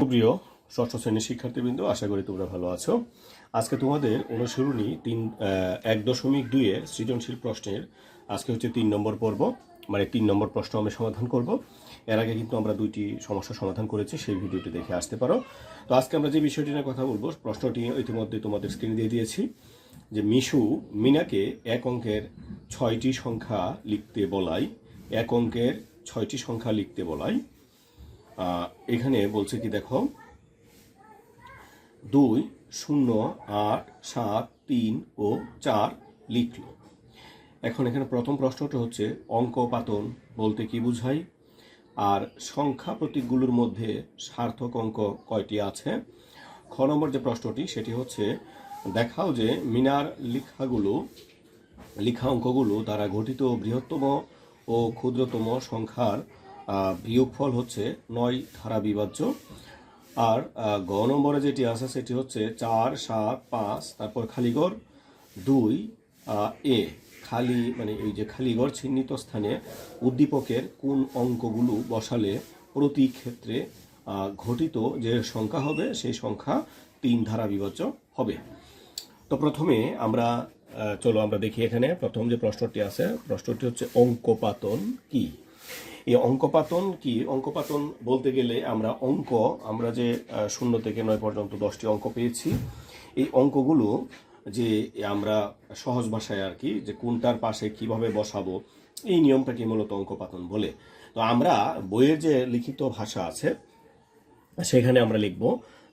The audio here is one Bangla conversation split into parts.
সুপ্রিয় ষষ্ঠ শ্রেণির শিক্ষার্থীবৃন্দ, আশা করি তোমরা ভালো আছো। আজকে তোমাদের অনুসরণী তিন এক দশমিক দুইয়ের সৃজনশীল প্রশ্নের আজকে হচ্ছে তিন নম্বর পর্ব মানে তিন নম্বর প্রশ্ন আমি সমাধান করব। এর আগে কিন্তু আমরা দুইটি সমস্যা সমাধান করেছি, সেই ভিডিওটি দেখে আসতে পারো। তো আজকে আমরা যে বিষয়টি নিয়ে কথা বলব, প্রশ্নটি ইতিমধ্যে তোমাদের স্ক্রিনে দিয়ে দিয়েছি, যে মিশু মিনাকে এক অঙ্কের ছয়টি সংখ্যা লিখতে বলাই, এক অঙ্কের ছয়টি সংখ্যা লিখতে বলাই এখানে বলছে কি দেখো? দুই, শূন্য, আট, সাত, তিন ও চার লিখল। এখন এখানে প্রথম প্রশ্নটা হচ্ছে অঙ্ক পাতন বলতে কি বুঝাই? আর সংখ্যা প্রতীকগুলোর মধ্যে সার্থক অঙ্ক কয়টি আছে? খ নম্বর যে প্রশ্নটি, সেটি হচ্ছে, দেখাও যে মিনার লেখাগুলো, লেখা অঙ্কগুলো দ্বারা গঠিত বৃহত্তম ও ক্ষুদ্রতম সংখ্যার বিয়োগফল হচ্ছে নয় ধারা বিভাজ্য। আর গ নম্বরে যেটি আছে সেটি হচ্ছে চার, সাত, পাঁচ, তারপর খালিগড়, দুই এ। খালি মানে এই যে খালিগড় চিহ্নিত স্থানে উদ্দীপকের কোন অঙ্কগুলো বসালে প্রতি ক্ষেত্রে ঘটিত যে সংখ্যা হবে সেই সংখ্যা তিন ধারা বিভাজ্য হবে। তো প্রথমে আমরা চলো আমরা দেখি এখানে প্রথম যে প্রশ্নটি আছে, প্রশ্নটি হচ্ছে অঙ্কপাতন কি? এই অঙ্কপাতন কি? অঙ্কপাতন বলতে গেলে আমরা অঙ্ক, আমরা যে শূন্য থেকে নয় পর্যন্ত দশটি অঙ্ক পেয়েছি। এই অঙ্কগুলো যে আমরা সহজ ভাষায় আর কি, যে কোনটার পাশে কীভাবে বসাবো, এই নিয়মটাকে মূলত অঙ্কপাতন বলে। তো আমরা বইয়ের যে লিখিত ভাষা আছে, সেখানে আমরা লিখব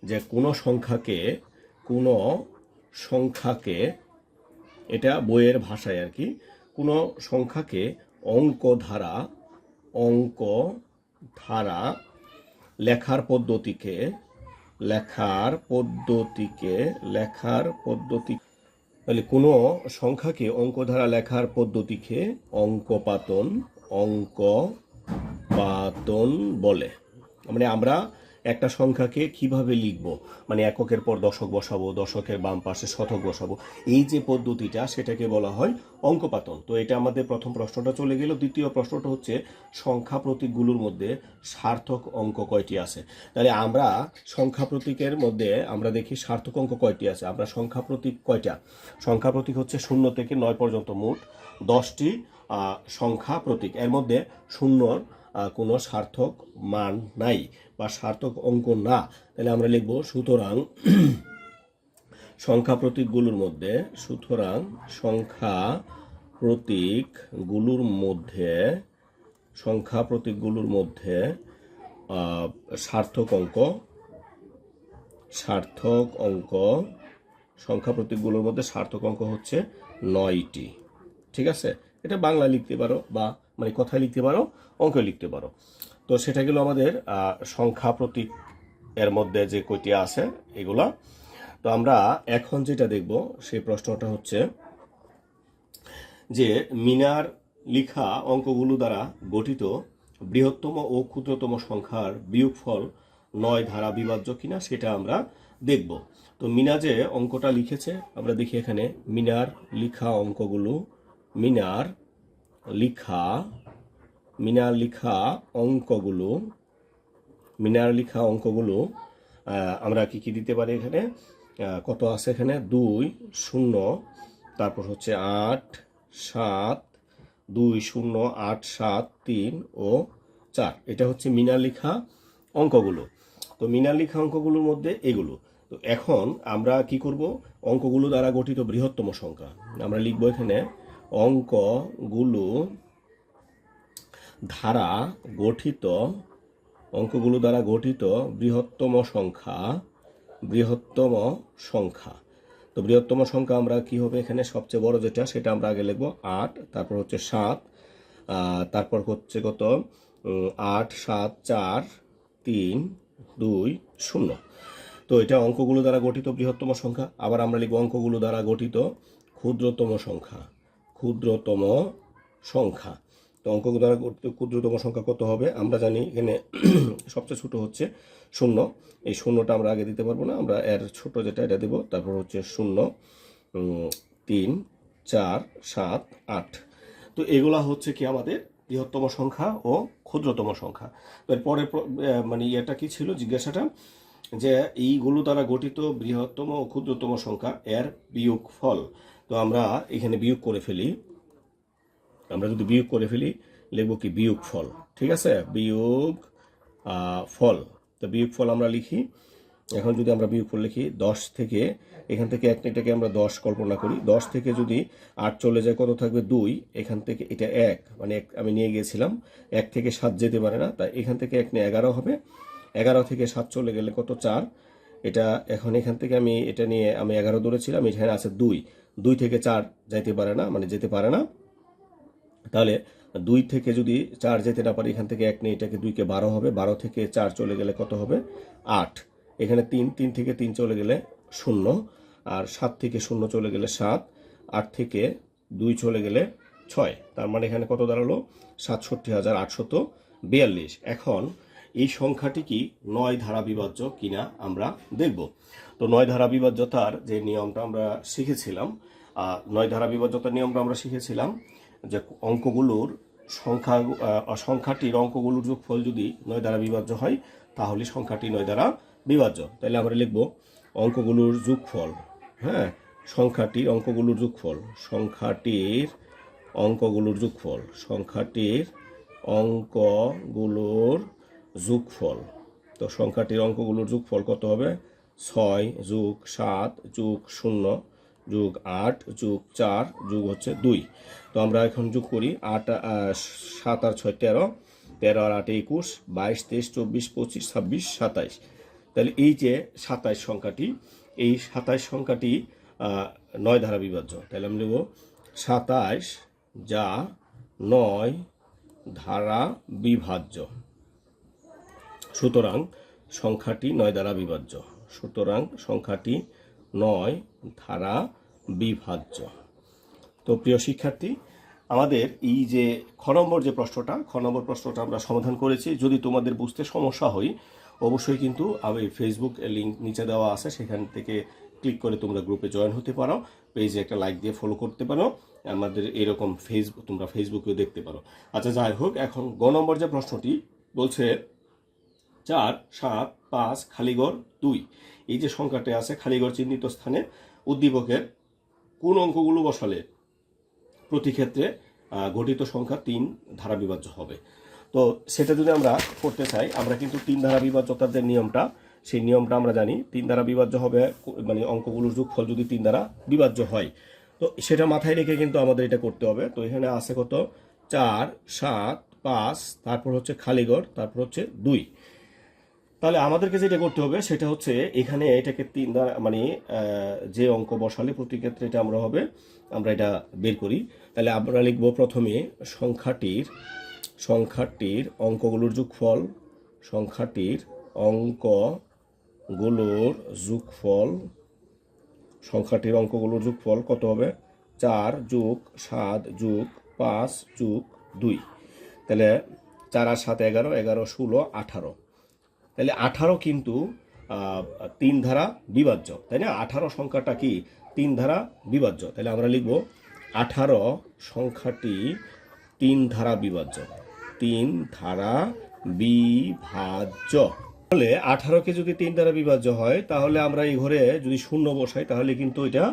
যে কোনো সংখ্যাকে কোনো সংখ্যাকে, এটা বইয়ের ভাষায় আর কি, কোনো সংখ্যাকে অঙ্ক ধারা অঙ্ক ধারা লেখার পদ্ধতিকে লেখার পদ্ধতিকে, লেখার পদ্ধতি, তাহলে কোনো সংখ্যাকে অঙ্ক ধারা লেখার পদ্ধতিকে অঙ্কপাতন অঙ্কপাতন বলে। মানে আমরা একটা সংখ্যাকে কীভাবে লিখব? মানে এককের পর দশক বসাবো, দশকের বাম পাশে শতক বসাবো। এই যে পদ্ধতিটা, সেটাকে বলা হয় অঙ্কপাতন। তো এটা আমাদের প্রথম প্রশ্নটা চলে গেল। দ্বিতীয় প্রশ্নটা হচ্ছে সংখ্যা প্রতীকগুলোর মধ্যে সার্থক অঙ্ক কয়টি আছে? তাহলে আমরা সংখ্যা প্রতীকের মধ্যে আমরা দেখি সার্থক অঙ্ক কয়টি আছে? আমরা সংখ্যা প্রতীক কয়টা? সংখ্যা প্রতীক হচ্ছে শূন্য থেকে নয় পর্যন্ত মোট দশটি সংখ্যা প্রতীক এর মধ্যে শূন্যর কোনো সার্থক মান নাই। বা সার্থক অঙ্ক না, তাহলে আমরা লিখব সুতরাং সংখ্যা প্রতীকগুলোর মধ্যে, সুতরাং সংখ্যা প্রতীকগুলোর মধ্যে, সংখ্যা প্রতীকগুলোর মধ্যে সার্থক অঙ্ক সার্থক অঙ্ক, সংখ্যা প্রতীকগুলোর মধ্যে সার্থক অঙ্ক হচ্ছে নয়টি, ঠিক আছে? এটা বাংলা লিখতে পারো বা মানে কথায় লিখতে পারো, অঙ্ক লিখতে পারো। তো সেটা গেল আমাদের সংখ্যা প্রতীক এর মধ্যে যে কয়টি আছে, এগুলা। তো আমরা এখন যেটা দেখব, সেই প্রশ্নটা হচ্ছে যে মিনার লিখা অঙ্কগুলো দ্বারা গঠিত বৃহত্তম ও ক্ষুদ্রতম সংখ্যার বিয়োগফল নয় ধারা বিভাজ্য কিনা সেটা আমরা দেখব। তো মিনা যে অঙ্কটা লিখেছে, আমরা দেখি এখানে মিনার লিখা অঙ্কগুলো, মিনার লিখা মিনার লিখা অঙ্কগুলো মিনার লিখা অঙ্কগুলো আমরা কি কি দিতে পারি এখানে? কত আছে এখানে? দুই, শূন্য, তারপর হচ্ছে আট, সাত, দুই, শূন্য, আট, সাত, তিন ও চার। এটা হচ্ছে মিনার লিখা অঙ্কগুলো। তো মিনার লিখা অঙ্কগুলোর মধ্যে এগুলো। তো এখন আমরা কি করব? অঙ্কগুলো দ্বারা গঠিত বৃহত্তম সংখ্যা। আমরা লিখব এখানে অঙ্কগুলো ধারা গঠিত, অঙ্কগুলো দ্বারা গঠিত বৃহত্তম সংখ্যা বৃহত্তম সংখ্যা। তো বৃহত্তম সংখ্যা আমরা কি হবে এখানে? সবচেয়ে বড় যেটা, সেটা আমরা আগে লিখব, আট, তারপর হচ্ছে সাত তারপর হচ্ছে কত? আট, সাত, চার, তিন, দুই, শূন্য। তো এটা অঙ্কগুলো দ্বারা গঠিত বৃহত্তম সংখ্যা। আবার আমরা লিখব অঙ্কগুলো দ্বারা গঠিত ক্ষুদ্রতম সংখ্যা। ক্ষুদ্রতম সংখ্যা। তো অঙ্ক দ্বারা ক্ষুদ্রতম সংখ্যা কত হবে? আমরা জানি এখানে সবচেয়ে ছোট হচ্ছে শূন্য। এই শূন্যটা আমরা আগে দিতে পারব না, আমরা এর ছোট যেটা, এটা দেবো। তারপর হচ্ছে শূন্য তিন, চার, সাত, আট। তো এগুলা হচ্ছে কি আমাদের বৃহত্তম সংখ্যা ও ক্ষুদ্রতম সংখ্যা। তো এরপরে মানে এটা কি ছিল জিজ্ঞাসাটা? যে এইগুলো দ্বারা গঠিত বৃহত্তম ও ক্ষুদ্রতম সংখ্যা এর বিয়োগ ফল তো আমরা এখানে বিয়োগ করে ফেলি। আমরা যদি বিয়োগ করে ফেলি, লিখব কি বিয়োগ ফল। ঠিক আছে? বিয়োগ ফল। তো বিয়োগ ফল আমরা লিখি। এখন যদি আমরা বিয়োগ ফল লিখি, দশ থেকে, এখান থেকে এক, এটাকে আমরা দশ কল্পনা করি। দশ থেকে যদি আট চলে যায়, কত থাকবে? দুই। এখান থেকে এটা এক। মানে এক, আমি নিয়ে গিয়েছিলাম। এক থেকে সাত যেতে পারে না। তাই এখান থেকে এক নিয়ে এগারো হবে। এগারো থেকে সাত চলে গেলে কত? চার। এটা এখন এখান থেকে আমি, এটা নিয়ে আমি এগারো ধরেছিলাম। এখানে আছে দুই। দুই থেকে চার যাইতে পারে না মানে যেতে পারে না। তাহলে দুই থেকে যদি চার যেতে না পারি, এখান থেকে এক নিয়ে এটাকে দুইকে বারো হবে, বারো থেকে চার চলে গেলে কত হবে? আট। এখানে তিন তিন থেকে তিন চলে গেলে শূন্য, আর সাত থেকে শূন্য চলে গেলে সাত, আট থেকে দুই চলে গেলে ছয়। তার মানে এখানে কত দাঁড়াল? সাতষট্টি হাজার আটশত বিয়াল্লিশ। এখন এই সংখ্যাটি কি নয় ধারা বিভাজ্য কিনা আমরা দেখব। তো নয় ধারা বিভাজ্যতার যে নিয়মটা আমরা শিখেছিলাম নয় ধারা বিভাজ্যতার নিয়মটা আমরা শিখেছিলাম যে অঙ্কগুলোর সংখ্যা সংখ্যাটির অঙ্কগুলোর যোগফল যদি নয় দ্বারা বিভাজ্য হয়, তাহলে সংখ্যাটি নয় দ্বারা বিভাজ্য। তাহলে আমরা লিখব অঙ্কগুলোর যোগফল হ্যাঁ? সংখ্যাটির অঙ্কগুলোর যোগফল, সংখ্যাটির অঙ্কগুলোর যোগফল, সংখ্যাটির অঙ্কগুলোর যোগফল। তো সংখ্যাটির অঙ্কগুলোর যোগফল কত হবে? ছয় যোগ সাত যোগ শূন্য। যোগ আট, যোগ চার, যোগ হচ্ছে দুই। তো আমরা এখন যোগ করি আট সাত আর ছয় তেরো। তেরো আর আট একুশ, বাইশ, তেইশ, চব্বিশ, পঁচিশ, ছাব্বিশ, সাতাইশ। তাহলে এই যে সাতাইশ সংখ্যাটি, এই সাতাইশ সংখ্যাটি নয় ধারা বিভাজ্য। তাহলে আমি নেব সাতাইশ যা নয় ধারা বিভাজ্য। সুতরাং সংখ্যাটি নয় দ্বারা বিভাজ্য। সুতরাং সংখ্যাটি নয় ধারা বিভাজ্য। তো প্রিয় শিক্ষার্থী, আমাদের এই যে খ নম্বর যে প্রশ্নটা, খ নম্বর প্রশ্নটা আমরা সমাধান করেছি। যদি তোমাদের বুঝতে সমস্যা হয়, অবশ্যই কিন্তু আমি ফেসবুক লিঙ্ক নিচে দেওয়া আছে, সেখান থেকে ক্লিক করে তোমরা গ্রুপে জয়েন হতে পারো। পেজে একটা লাইক দিয়ে ফলো করতে পারো। আমাদের এরকম ফেসবুক তোমরা ফেসবুকেও দেখতে পারো। আচ্ছা যাই হোক, এখন গ নম্বর যে প্রশ্নটি বলছে, চার, সাত, পাঁচ, খালিগড়, দুই। এই যে সংখ্যাটা আছে, খালিগড় চিহ্নিত স্থানে উদ্দীপকের কোন অঙ্কগুলো বসালে প্রতি ক্ষেত্রে গঠিত সংখ্যা তিন ধারা বিভাজ্য হবে। তো সেটা যদি আমরা করতে চাই, আমরা কিন্তু তিন ধারা বিভাজ্যতার যে নিয়মটা, সেই নিয়মটা আমরা জানি, তিন ধারা বিভাজ্য হবে মানে অঙ্কগুলোর যোগফল যদি তিন দ্বারা বিভাজ্য হয়। তো সেটা মাথায় রেখে কিন্তু আমাদের এটা করতে হবে। তো এখানে আছে কত? চার, সাত, পাঁচ, তারপর হচ্ছে খালিগড় তারপর হচ্ছে দুই। তাহলে আমাদেরকে যেটা করতে হবে, সেটা হচ্ছে এখানে এটাকে তিন দ্বারা মানে যে অঙ্ক বসালে প্রতি ক্ষেত্রে এটা আমরা হবে, আমরা এটা বের করি। তাহলে আমরা লিখব প্রথমে সংখ্যাটির সংখ্যাটির অঙ্কগুলোর যোগফল, সংখ্যাটির অঙ্কগুলোর যোগফল, সংখ্যাটির অঙ্কগুলোর যোগফল কত হবে? চার যোগ সাত যোগ পাঁচ যোগ দুই। তাহলে চার আর সাত এগারো এগারো ষোলো, আঠারো। তাহলে আঠারো কিন্তু তিন ধারা বিভাজ্য তাই না? আঠারো সংখ্যাটা কি? তিন ধারা বিভাজ্য তাহলে আমরা লিখব আঠারো সংখ্যাটি তিন ধারা বিভাজ্য তিন ধারা বিভাজ্য তাহলে আঠারোকে যদি তিন দ্বারা বিভাজ্য হয়, তাহলে আমরা এই ঘরে যদি শূন্য বসাই, তাহলে কিন্তু এটা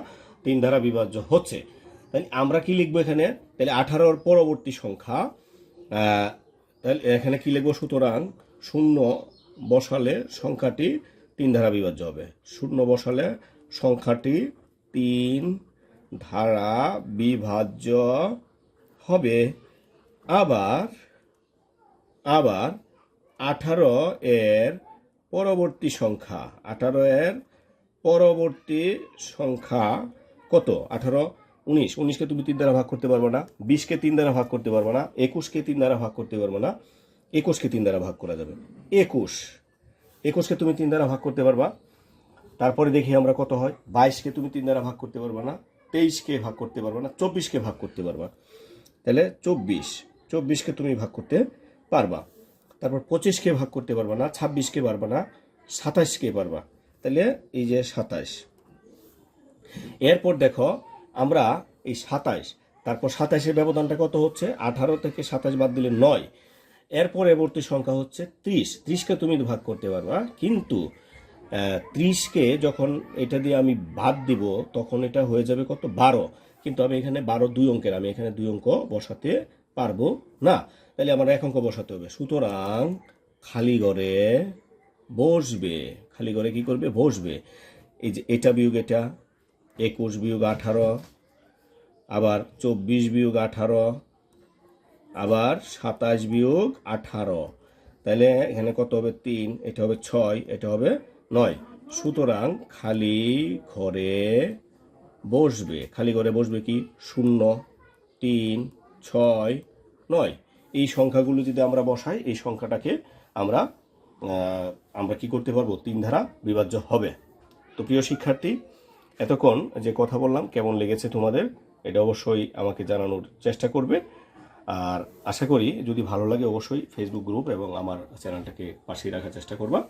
তিন দ্বারা বিভাজ্য হচ্ছে। তাহলে আমরা কি লিখব এখানে? তাহলে আঠারোর পরবর্তী সংখ্যা তাহলে এখানে কি লিখব সুতরাং? শূন্য বসালে সংখ্যাটি তিন ধারা বিভাজ্য হবে। শূন্য বসালে সংখ্যাটি তিন ধারা বিভাজ্য হবে। আবার আবার আঠারো এর পরবর্তী সংখ্যা, আঠারো এর পরবর্তী সংখ্যা কত? আঠারো, উনিশ। উনিশকে তুমি তিন দ্বারা ভাগ করতে পারবে না, বিশকে তিন দ্বারা ভাগ করতে পারবে না, একুশকে তিন দ্বারা ভাগ করতে পারবে না। একুশকে তিন দ্বারা ভাগ করা যাবে। একুশ। একুশকে তুমি তিন দ্বারা ভাগ করতে পারবা। তারপরে দেখি আমরা কত হয়। বাইশকে তুমি তিন দ্বারা ভাগ করতে পারবা না। তেইশকে ভাগ করতে পারবা না। চব্বিশকে ভাগ করতে পারবা। তাহলে চব্বিশ। চব্বিশকে তুমি ভাগ করতে পারবা। তারপর পঁচিশকে ভাগ করতে পারবা না। ছাব্বিশকে পারবা না। সাতাশকে পারবা। তাহলে এই যে সাতাশ এরপর দেখো, আমরা এই সাতাইশ। তারপর সাতাশের ব্যবধানটা কত হচ্ছে? আঠারো থেকে সাতাশ বাদ দিলে নয়। এর পরবর্তী সংখ্যা হচ্ছে ত্রিশ। ত্রিশকে তুমি ভাগ করতে পারবা, কিন্তু ত্রিশকে যখন এটা দিয়ে আমি বাদ দিব, তখন এটা হয়ে যাবে কত? বারো। কিন্তু আমি এখানে বারো দুই অঙ্কের, আমি এখানে দুই অঙ্ক বসাতে পারব না। তাহলে আমার এক অঙ্ক বসাতে হবে। সুতরাং খালি ঘরে বসবে। খালি ঘরে কি করবে? বসবে। এই যে এটা বিয়োগ এটা, একুশ বিয়োগ আঠারো, আবার চব্বিশ বিয়োগ আঠারো আবার সাতাশ বিয়োগ আঠারো। তাহলে এখানে কত হবে? তিন। এটা হবে ছয়, এটা হবে নয়। সুতরাং খালি ঘরে বসবে। খালি ঘরে বসবে কি? শূন্য, তিন, ছয়, নয়। এই সংখ্যাগুলো যদি আমরা বসাই, এই সংখ্যাটাকে আমরা আমরা কি করতে পারব? তিন ধারা বিভাজ্য হবে। তো প্রিয় শিক্ষার্থী, এতক্ষণ যে কথা বললাম, কেমন লেগেছে তোমাদের, এটা অবশ্যই আমাকে জানানোর চেষ্টা করবে। আর আশা করি যদি ভালো লাগে অবশ্যই ফেসবুক গ্রুপ এবং আমার চ্যানেলটাকে পাশেই রাখার চেষ্টা করবা।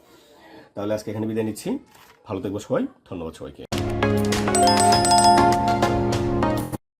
তাহলে আজকে এখানে বিদায় নিচ্ছি। ভালো থাকব সবাই। ধন্যবাদ সবাইকে।